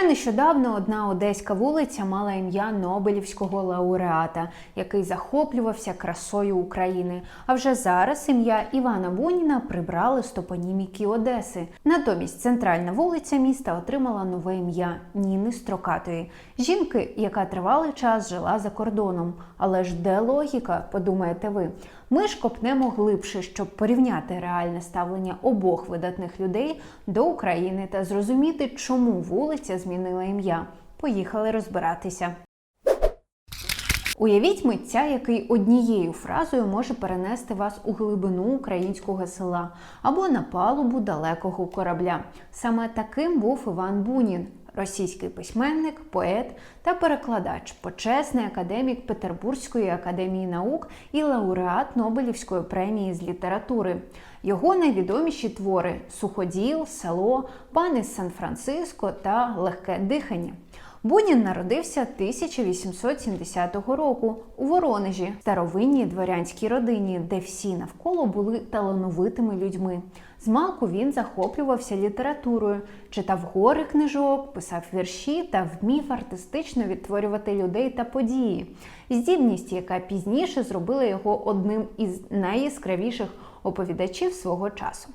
Ще нещодавно одна одеська вулиця мала ім'я Нобелівського лауреата, який захоплювався красою України. А вже зараз ім'я Івана Буніна прибрали з топоніміки Одеси. Натомість центральна вулиця міста отримала нове ім'я Ніни Строкатої, жінки, яка тривалий час жила за кордоном. Але ж де логіка, подумаєте ви? Ми ж копнемо глибше, щоб порівняти реальне ставлення обох видатних людей до України та зрозуміти, чому вулиця змінила ім'я. Поїхали розбиратися. Уявіть митця, який однією фразою може перенести вас у глибину українського села або на палубу далекого корабля. Саме таким був Іван Бунін, російський письменник, поет та перекладач, почесний академік Петербурзької академії наук і лауреат Нобелівської премії з літератури. Його найвідоміші твори Суходіл, Село, Пани з Сан-Франциско та Легке дихання. Бунін народився 1870 року у Воронежі, старовинній дворянській родині, де всі навколо були талановитими людьми. Змалку він захоплювався літературою, читав гори книжок, писав вірші та вмів артистично відтворювати людей та події. Здібність, яка пізніше зробила його одним із найяскравіших оповідачів свого часу.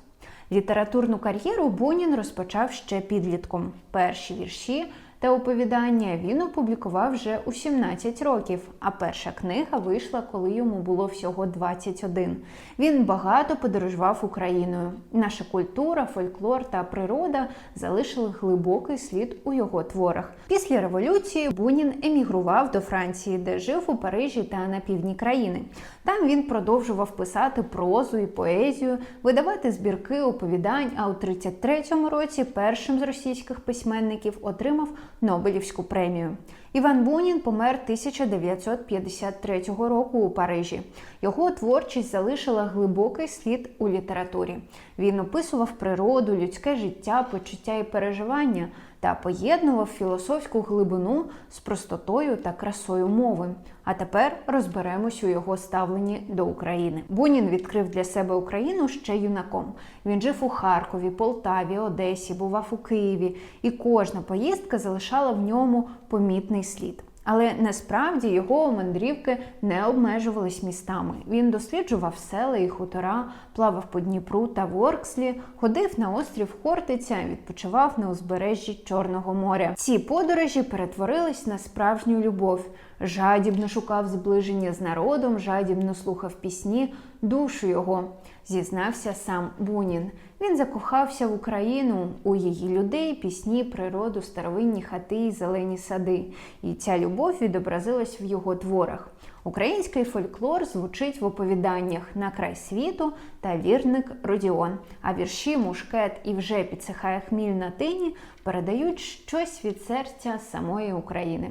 Літературну кар'єру Бунін розпочав ще підлітком. Перші вірші та оповідання він опублікував вже у 17 років, а перша книга вийшла, коли йому було всього 21. Він багато подорожував Україною. Наша культура, фольклор та природа залишили глибокий слід у його творах. Після революції Бунін емігрував до Франції, де жив у Парижі та на півдні країни. Там він продовжував писати прозу і поезію, видавати збірки оповідань. А у 33-му році першим з російських письменників отримав Нобелівську премію. Іван Бунін помер 1953 року у Парижі. Його творчість залишила глибокий слід у літературі. Він описував природу, людське життя, почуття і переживання та поєднував філософську глибину з простотою та красою мови. А тепер розберемось у його ставленні до України. Бунін відкрив для себе Україну ще юнаком. Він жив у Харкові, Полтаві, Одесі, бував у Києві, і кожна поїздка залишала в ньому помітний слід. Але насправді його мандрівки не обмежувались містами. Він досліджував села і хутора, плавав по Дніпру та Воркслі, ходив на острів Хортиця, відпочивав на узбережжі Чорного моря. Ці подорожі перетворились на справжню любов. Жадібно шукав зближення з народом, жадібно слухав пісні, душу його, зізнався сам Бунін. Він закохався в Україну, у її людей, пісні, природу, старовинні хати і зелені сади. І ця любов відобразилась в його творах. Український фольклор звучить в оповіданнях на край світу та вірник Родіон. А вірші Мушкет і вже підсихає хміль на тині передають щось від серця самої України.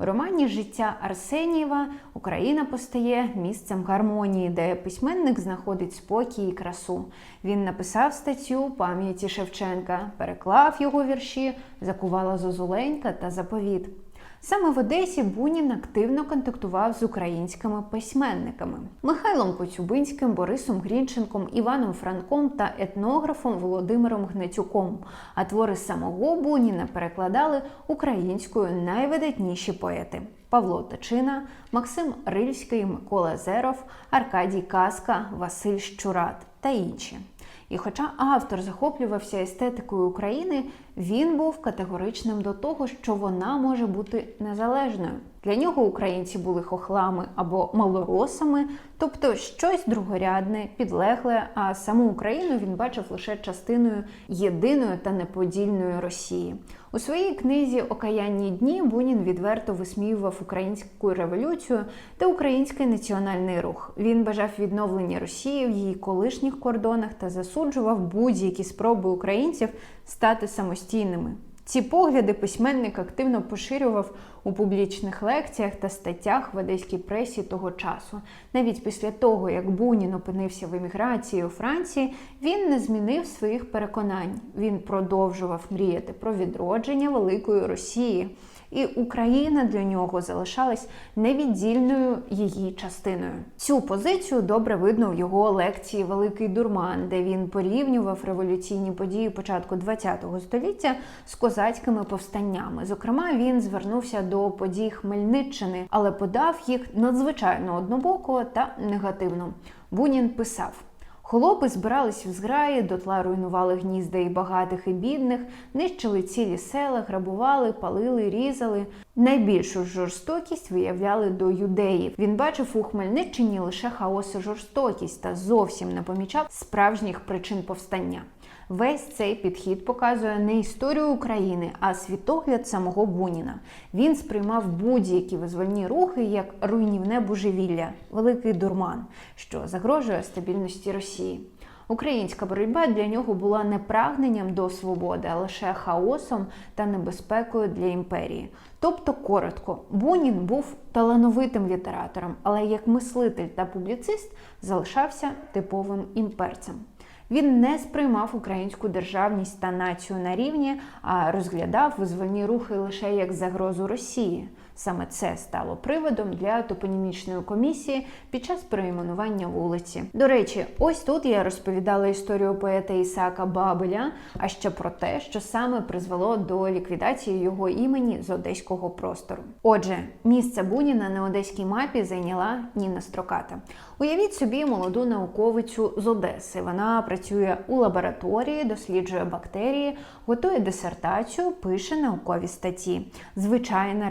У романі Життя Арсенієва Україна постає місцем гармонії, де письменник знаходить спокій і красу. Він написав статтю пам'яті Шевченка, переклав його вірші, закувала Зозуленька та заповіт. Саме в Одесі Бунін активно контактував з українськими письменниками Михайлом Коцюбинським, Борисом Грінченком, Іваном Франком та етнографом Володимиром Гнатюком. А твори самого Буніна перекладали українською найвидатніші поети. Павло Тичина, Максим Рильський, Микола Зеров, Аркадій Каска, Василь Щурат та інші. І хоча автор захоплювався естетикою України, він був категоричним до того, що вона може бути незалежною. Для нього українці були хохлами або малоросами, тобто щось другорядне, підлегле, а саму Україну він бачив лише частиною єдиної та неподільної Росії. У своїй книзі Окаянні дні Бунін відверто висміював українську революцію та український національний рух. Він бажав відновлення Росії в її колишніх кордонах та засуджував будь-які спроби українців стати самостійними. Ці погляди письменник активно поширював у публічних лекціях та статтях в одеській пресі того часу. Навіть після того, як Бунін опинився в еміграції у Франції, він не змінив своїх переконань. Він продовжував мріяти про відродження великої Росії. І Україна для нього залишалась невіддільною її частиною. Цю позицію добре видно в його лекції Великий дурман, де він порівнював революційні події початку ХХ століття з козацькими повстаннями. Зокрема, він звернувся до подій Хмельниччини, але подав їх надзвичайно однобоко та негативно. Бунін писав. Холопи збирались в зграї, дотла руйнували гнізда і багатих, і бідних, нищили цілі села, грабували, палили, різали. Найбільшу жорстокість виявляли до юдеїв. Він бачив у Хмельниччині лише хаос і жорстокість та зовсім не помічав справжніх причин повстання. Весь цей підхід показує не історію України, а світогляд самого Буніна. Він сприймав будь-які визвольні рухи як руйнівне божевілля, великий дурман, що загрожує стабільності Росії. Українська боротьба для нього була не прагненням до свободи, а лише хаосом та небезпекою для імперії. Тобто, коротко, Бунін був талановитим літератором, але як мислитель та публіцист залишався типовим імперцем. Він не сприймав українську державність та націю на рівні, а розглядав визвольні рухи лише як загрозу Росії. Саме це стало приводом для топонімічної комісії під час перейменування вулиці. До речі, ось тут я розповідала історію поета Ісака Бабеля, а ще про те, що саме призвело до ліквідації його імені з одеського простору. Отже, місце Буніна на одеській мапі зайняла Ніна Строката. Уявіть собі молоду науковицю з Одеси. Вона працює у лабораторії, досліджує бактерії, готує дисертацію, пише наукові статті. Звичайне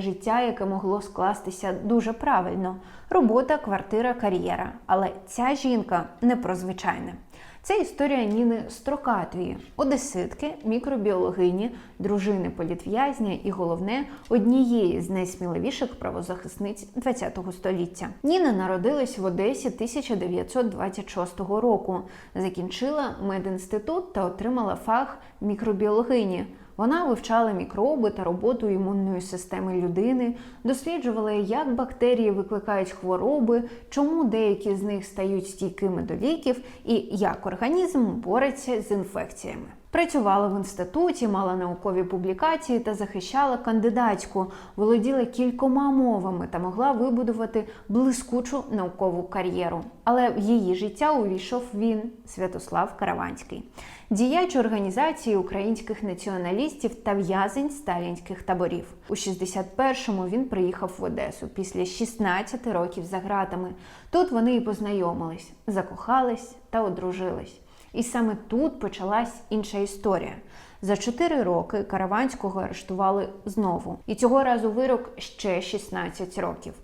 життя, яке могло скластися дуже правильно: робота, квартира, кар'єра. Але ця жінка не про звичайне. Це історія Ніни Строкатої, одеситки, мікробіологині, дружини політв'язня і головне однієї з найсміливіших правозахисниць ХХ століття. Ніна народилась в Одесі 1926 року, закінчила медінститут та отримала фах мікробіологині. Вона вивчала мікроби та роботу імунної системи людини, досліджувала, як бактерії викликають хвороби, чому деякі з них стають стійкими до ліків і як організм бореться з інфекціями. Працювала в інституті, мала наукові публікації та захищала кандидатську, володіла кількома мовами та могла вибудувати блискучу наукову кар'єру. Але в її життя увійшов він, Святослав Караванський, діяч організації українських націоналістів та в'язень сталінських таборів. У 61-му він приїхав в Одесу після 16 років за ґратами. Тут вони і познайомились, закохались та одружились. І саме тут почалась інша історія. За чотири роки Караванського арештували знову, і цього разу вирок ще 16 років.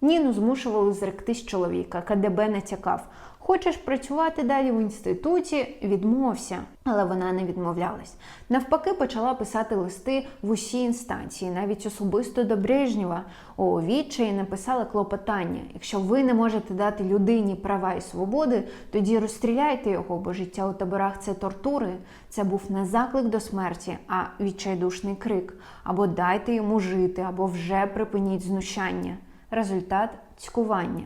Ніну змушували зректись чоловіка. КДБ натякав. Хочеш працювати далі в інституті? Відмовся, але вона не відмовлялась. Навпаки, почала писати листи в усі інстанції, навіть особисто до Брежнєва. У відчаї написала клопотання: якщо ви не можете дати людині права і свободи, тоді розстріляйте його, бо життя у таборах це тортури. Це був не заклик до смерті, а відчайдушний крик. Або дайте йому жити, або вже припиніть знущання. Результат цькування.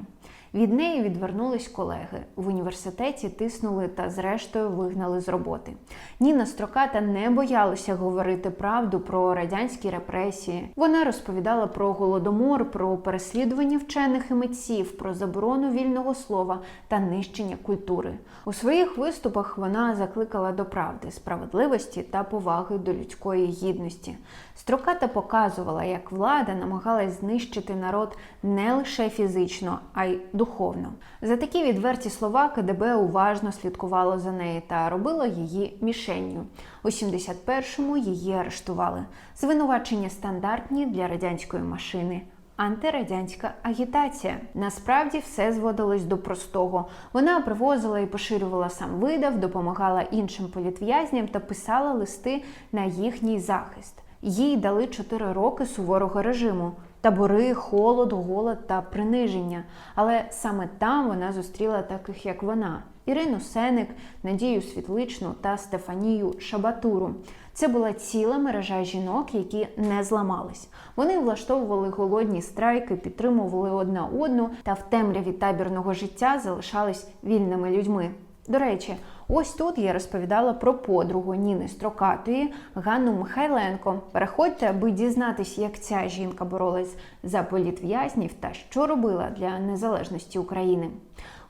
Від неї відвернулись колеги. В університеті тиснули та, зрештою, вигнали з роботи. Ніна Строката не боялася говорити правду про радянські репресії. Вона розповідала про голодомор, про переслідування вчених і митців, про заборону вільного слова та нищення культури. У своїх виступах вона закликала до правди, справедливості та поваги до людської гідності. Строката показувала, як влада намагалась знищити народ не лише фізично, а й духовно. За такі відверті слова КДБ уважно слідкувало за нею та робило її мішенню. У 71-му її арештували. Звинувачення стандартні для радянської машини. Антирадянська агітація. Насправді все зводилось до простого. Вона привозила і поширювала сам видав, допомагала іншим політв'язням та писала листи на їхній захист. Їй дали 4 роки суворого режиму. Табори, холод, голод та приниження. Але саме там вона зустріла таких, як вона: Ірину Сеник, Надію Світличну та Стефанію Шабатуру. Це була ціла мережа жінок, які не зламались. Вони влаштовували голодні страйки, підтримували одна одну та в темряві табірного життя залишались вільними людьми. До речі, Ось тут я розповідала про подругу Ніни Строкатої Ганну Михайленко. Переходьте, аби дізнатись, як ця жінка боролась за політв'язнів та що робила для незалежності України.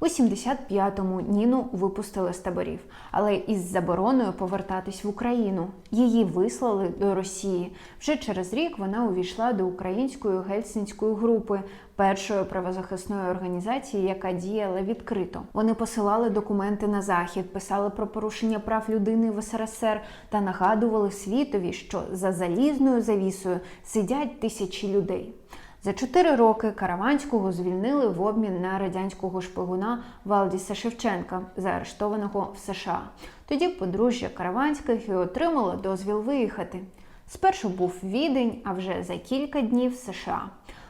У 75-му Ніну випустили з таборів, але із забороною повертатись в Україну. Її вислали до Росії. Вже через рік вона увійшла до української гельсінської групи, першої правозахисної організації, яка діяла відкрито. Вони посилали документи на захід, писали про порушення прав людини в СРСР та нагадували світові, що за залізною завісою сидять тисячі людей. За чотири роки Караванського звільнили в обмін на радянського шпигуна Валдіса Шевченка, заарештованого в США. Тоді подружжя Караванських і отримало дозвіл виїхати. Спершу був Відень, а вже за кілька днів США.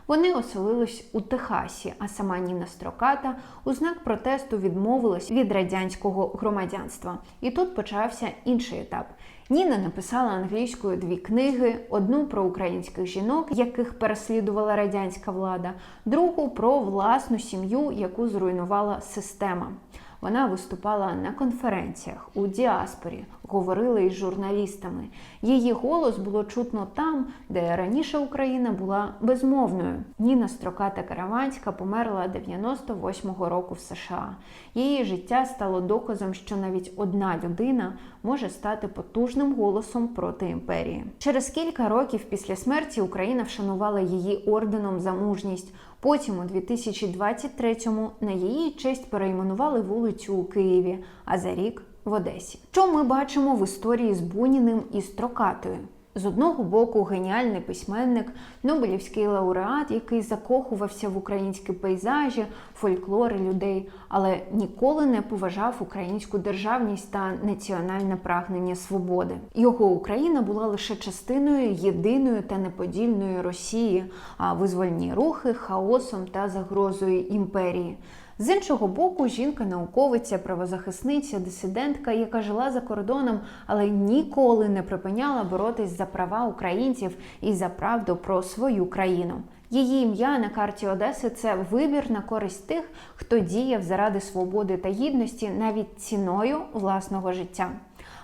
Вони оселились у Техасі, а сама Ніна Строката у знак протесту відмовилась від радянського громадянства. І тут почався інший етап. Ніна написала англійською дві книги: одну про українських жінок, яких переслідувала радянська влада, другу про власну сім'ю, яку зруйнувала система. Вона виступала на конференціях у діаспорі, говорила із журналістами. Її голос було чутно там, де раніше Україна була безмовною. Ніна Строката Караванська померла 98-го року в США. Її життя стало доказом, що навіть одна людина може стати потужним голосом проти імперії. Через кілька років після смерті Україна вшанувала її орденом за мужність. Потім, у 2023-му, на її честь перейменували вулицю у Києві, а за рік в Одесі. Що ми бачимо в історії з Буніним і Строкатою? З одного боку, геніальний письменник, Нобелівський лауреат, який закохувався в українські пейзажі, фольклори людей, але ніколи не поважав українську державність та національне прагнення свободи. Його Україна була лише частиною єдиної та неподільної Росії, а визвольні рухи хаосом та загрозою імперії. З іншого боку, жінка-науковиця, правозахисниця, дисидентка, яка жила за кордоном, але ніколи не припиняла боротись за права українців і за правду про свою країну. Її ім'я на карті Одеси це вибір на користь тих, хто діяв заради свободи та гідності навіть ціною власного життя.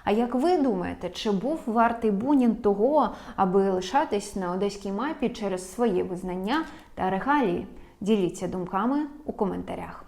А як ви думаєте, чи був вартий Бунін того, аби лишатись на одеській мапі через своє визнання та регалії? Діліться думками у коментарях.